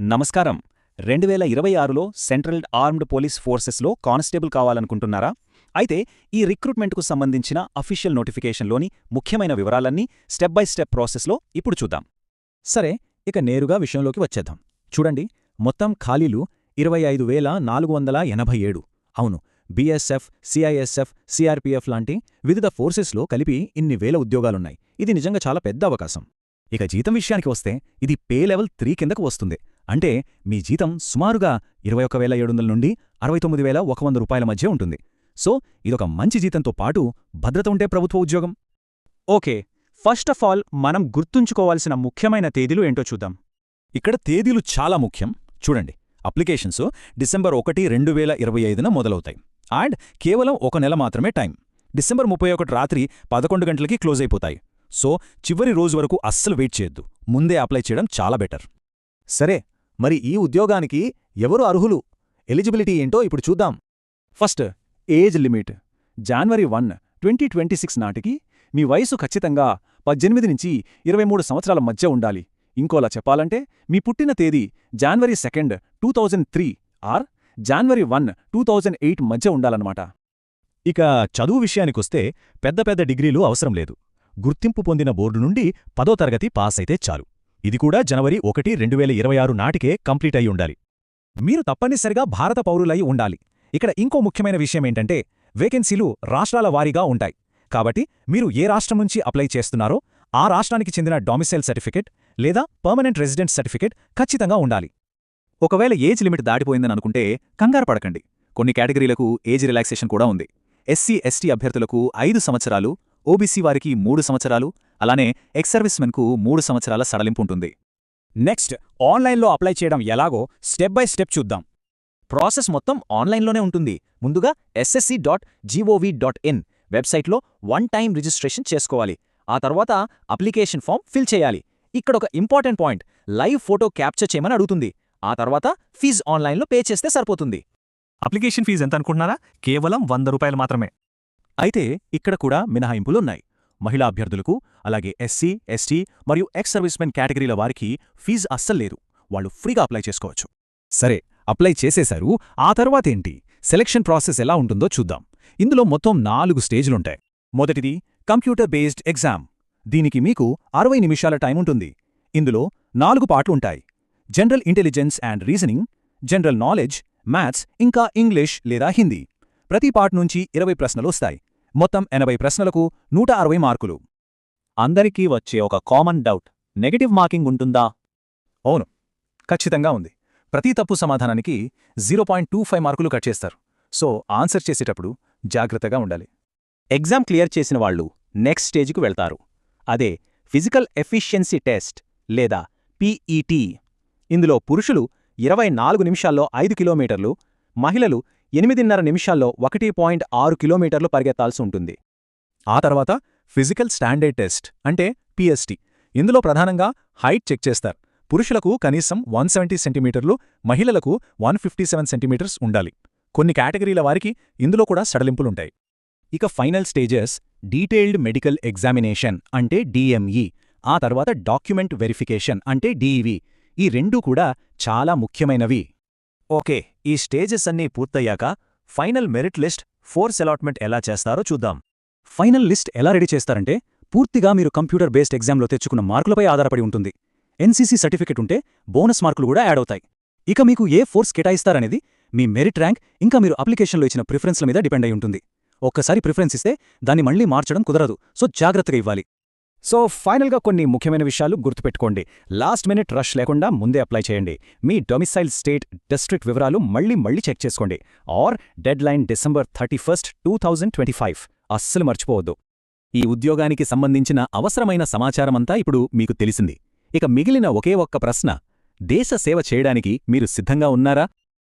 నమస్కారం. రెండు వేల ఇరవై ఆరులో సెంట్రల్ ఆర్మ్డ్ పోలీస్ ఫోర్సెస్లో కానిస్టేబుల్ కావాలనుకుంటున్నారా? అయితే ఈ రిక్రూట్మెంట్కు సంబంధించిన అఫీషియల్ నోటిఫికేషన్లోని ముఖ్యమైన వివరాలన్నీ స్టెప్ బై స్టెప్ ప్రాసెస్లో ఇప్పుడు చూద్దాం. సరే ఇక నేరుగా విషయంలోకి వచ్చేద్దాం. చూడండి మొత్తం ఖాళీలు ఇరవై ఐదు వేల నాలుగు వందల ఎనభై ఏడు. అవును బీఎస్ఎఫ్ సిఐఎస్ఎఫ్ సిఆర్పీఎఫ్ లాంటి వివిధ ఫోర్సెస్లో కలిపి ఇన్ని వేల ఉద్యోగాలున్నాయి. ఇది నిజంగా చాలా పెద్ద అవకాశం. ఇక జీతం విషయానికి వస్తే ఇది పే లెవెల్ త్రీ కిందకు వస్తుంది. అంటే మీ జీతం సుమారుగా ఇరవై ఒక వేల ఏడు వందల నుండి అరవై తొమ్మిది వేల ఒక వంద రూపాయల మధ్య ఉంటుంది. సో ఇదొక మంచి జీతంతో పాటు భద్రత ఉంటే ప్రభుత్వ ఉద్యోగం. ఓకే ఫస్ట్ ఆఫ్ ఆల్ మనం గుర్తుంచుకోవాల్సిన ముఖ్యమైన తేదీలు ఏంటో చూద్దాం. ఇక్కడ తేదీలు చాలా ముఖ్యం. చూడండి అప్లికేషన్స్ డిసెంబర్ ఒకటి రెండు వేల ఇరవై ఐదున మొదలవుతాయి. అండ్ కేవలం ఒక నెల మాత్రమే టైం డిసెంబర్ ముప్పై ఒకటి రాత్రి పదకొండు గంటలకి క్లోజ్ అయిపోతాయి. సో చివరి రోజు వరకు అస్సలు వెయిట్ చేయొద్దు. ముందే అప్లై చేయడం చాలా బెటర్. సరే మరి ఈ ఉద్యోగానికి ఎవరు అర్హులు? ఎలిజిబిలిటీ ఏంటో ఇప్పుడు చూద్దాం. First age limit. January one twenty twenty six నాటికి మీ వయసు ఖచ్చితంగా పద్దెనిమిది నుంచి ఇరవై మూడు సంవత్సరాల మధ్య ఉండాలి. ఇంకోలా చెప్పాలంటే మీ పుట్టిన తేదీ January second two thousand three or January one two thousand eight మధ్య ఉండాలన్నమాట. ఇక చదువు విషయానికొస్తే పెద్ద పెద్ద డిగ్రీలు అవసరం లేదు. గుర్తింపు పొందిన బోర్డు నుండి పదో తరగతి పాస్ అయితే చాలు. ఇది కూడా జనవరి ఒకటి రెండు వేల ఇరవై ఆరు నాటికే కంప్లీట్ అయి ఉండాలి. మీరు తప్పనిసరిగా భారత పౌరులై ఉండాలి. ఇక్కడ ఇంకో ముఖ్యమైన విషయమేంటంటే వేకెన్సీలు రాష్ట్రాల వారీగా ఉంటాయి. కాబట్టి మీరు ఏ రాష్ట్రం నుంచి అప్లై చేస్తున్నారో ఆ రాష్ట్రానికి చెందిన డొమిసైల్ సర్టిఫికెట్ లేదా పర్మనెంట్ రెసిడెంట్ సర్టిఫికెట్ ఖచ్చితంగా ఉండాలి. ఒకవేళ ఏజ్ లిమిట్ దాటిపోయిందని అనుకుంటే కంగారు పడకండి. కొన్ని కేటగిరీలకు ఏజ్ రిలాక్సేషన్ కూడా ఉంది. ఎస్సీ ఎస్టీ అభ్యర్థులకు ఐదు సంవత్సరాలు ఓబీసీ వారికి మూడు సంవత్సరాలు అలానే ఎక్స్ సర్వీస్మెన్కు మూడు సంవత్సరాల సడలింపు ఉంటుంది. నెక్స్ట్ ఆన్లైన్లో అప్లై చేయడం ఎలాగో స్టెప్ బై స్టెప్ చూద్దాం. ప్రాసెస్ మొత్తం ఆన్లైన్లోనే ఉంటుంది. ముందుగా SSC dot G O V dot in వెబ్సైట్లో వన్ టైం రిజిస్ట్రేషన్ చేసుకోవాలి. ఆ తర్వాత అప్లికేషన్ ఫామ్ ఫిల్ చేయాలి. ఇక్కడ ఒక important point live photo capture చేయమని అడుగుతుంది. ఆ తర్వాత ఫీజు ఆన్లైన్లో పే చేస్తే సరిపోతుంది. అప్లికేషన్ ఫీజు ఎంత అనుకుంటున్నారా? కేవలం వంద రూపాయలు మాత్రమే. అయితే ఇక్కడ కూడా మినహాయింపులున్నాయి మహిళా అభ్యర్థులకు అలాగే ఎస్సీ ఎస్టీ మరియు ఎక్స్ సర్వీస్మెన్ కేటగిరీల వారికి ఫీజు అస్సల్లేదు వాళ్ళు ఫ్రీగా అప్లై చేసుకోవచ్చు. సరే అప్లై చేసేశారు. ఆ తర్వాతేంటి సెలక్షన్ ప్రాసెస్ ఎలా ఉంటుందో చూద్దాం. ఇందులో మొత్తం నాలుగు స్టేజ్లుంటాయి. మొదటిది కంప్యూటర్ బేస్డ్ ఎగ్జామ్. దీనికి మీకు అరవై నిమిషాల టైం ఉంటుంది. ఇందులో నాలుగు పాటలుంటాయి general intelligence and reasoning general knowledge maths ఇంకా ఇంగ్లీష్ లేదా హిందీ. ప్రతి పార్ట్ నుంచి ఇరవై ప్రశ్నలు వస్తాయి. మొత్తం ఎనభై ప్రశ్నలకు నూట అరవై మార్కులు. అందరికీ వచ్చే ఒక కామన్ డౌట్ నెగటివ్ మార్కింగ్ ఉంటుందా? అవును ఖచ్చితంగా ఉంది. ప్రతి తప్పు సమాధానానికి జీరో పాయింట్ టూ ఫైవ్ మార్కులు కట్ చేస్తారు. సో ఆన్సర్ చేసేటప్పుడు జాగ్రత్తగా ఉండాలి. ఎగ్జామ్ క్లియర్ చేసిన వాళ్ళు నెక్స్ట్ స్టేజ్కు వెళ్తారు. అదే ఫిజికల్ ఎఫిషియన్సీ టెస్ట్ లేదా పీఈటీ. ఇందులో పురుషులు ఇరవై నాలుగు నిమిషాల్లో ఐదు కిలోమీటర్లు మహిళలు ఎనిమిదిన్నర నిమిషాల్లో ఒకటి పాయింట్ ఆరు కిలోమీటర్లు పరిగెత్తాల్సి ఉంటుంది. ఆ తర్వాత ఫిజికల్ స్టాండర్డ్ టెస్ట్ అంటే పిఎస్టీ ఇందులో ప్రధానంగా హైట్ చెక్ చేస్తారు. పురుషులకు కనీసం వన్ సెవెంటీ సెంటీమీటర్లు మహిళలకు వన్ ఫిఫ్టీ సెవెన్ సెంటీమీటర్స్ ఉండాలి. కొన్ని కేటగిరీల వారికి ఇందులో కూడా సడలింపులుంటాయి. ఇక final stages detailed medical examination అంటే డిఎంఈ ఆ తర్వాత డాక్యుమెంట్ వెరిఫికేషన్ అంటే డిఈవి ఈ రెండూ కూడా చాలా ముఖ్యమైనవి. ఓకే ఈ స్టేజెస్ అన్నీ పూర్తయ్యాక final merit list force allotment ఎలా చేస్తారో చూద్దాం. ఫైనల్ లిస్ట్ ఎలా రెడీ చేస్తారంటే పూర్తిగా మీరు కంప్యూటర్ బేస్డ్ ఎగ్జామ్లో తెచ్చుకున్న మార్కులపై ఆధారపడి ఉంటుంది. ఎన్సీసీ సర్టిఫికెట్ ఉంటే బోనస్ మార్కులు కూడా యాడ్ అవుతాయి. ఇక మీకు ఏ ఫోర్స్ కేటాయిస్తారనేది మీ మెరిట్ ర్యాంక్ ఇంకా మీరు అప్లికేషన్లో ఇచ్చిన ప్రిఫరెన్స్ల మీద డిపెండ్ అయి ఉంటుంది. ఒక్కసారి ప్రిఫరెన్స్ ఇస్తే దాన్ని మళ్ళీ మార్చడం కుదరదు. సో జాగ్రత్తగా ఇవ్వాలి. సో ఫైనల్గా కొన్ని ముఖ్యమైన విషయాలు గుర్తుపెట్టుకోండి. లాస్ట్ మినిట్ రష్ లేకుండా ముందే అప్లై చేయండి. మీ డొమిసైల్ స్టేట్ డిస్ట్రిక్ట్ వివరాలు మళ్ళీ మళ్ళీ చెక్ చేసుకోండి. Are deadline December thirty first two thousand twenty five. అస్సలు మర్చిపోవద్దు. ఈ ఉద్యోగానికి సంబంధించిన అవసరమైన సమాచారమంతా ఇప్పుడు మీకు తెలిసింది. ఇక మిగిలిన ఒకే ఒక్క ప్రశ్న. దేశ సేవ చేయడానికి మీరు సిద్ధంగా ఉన్నారా?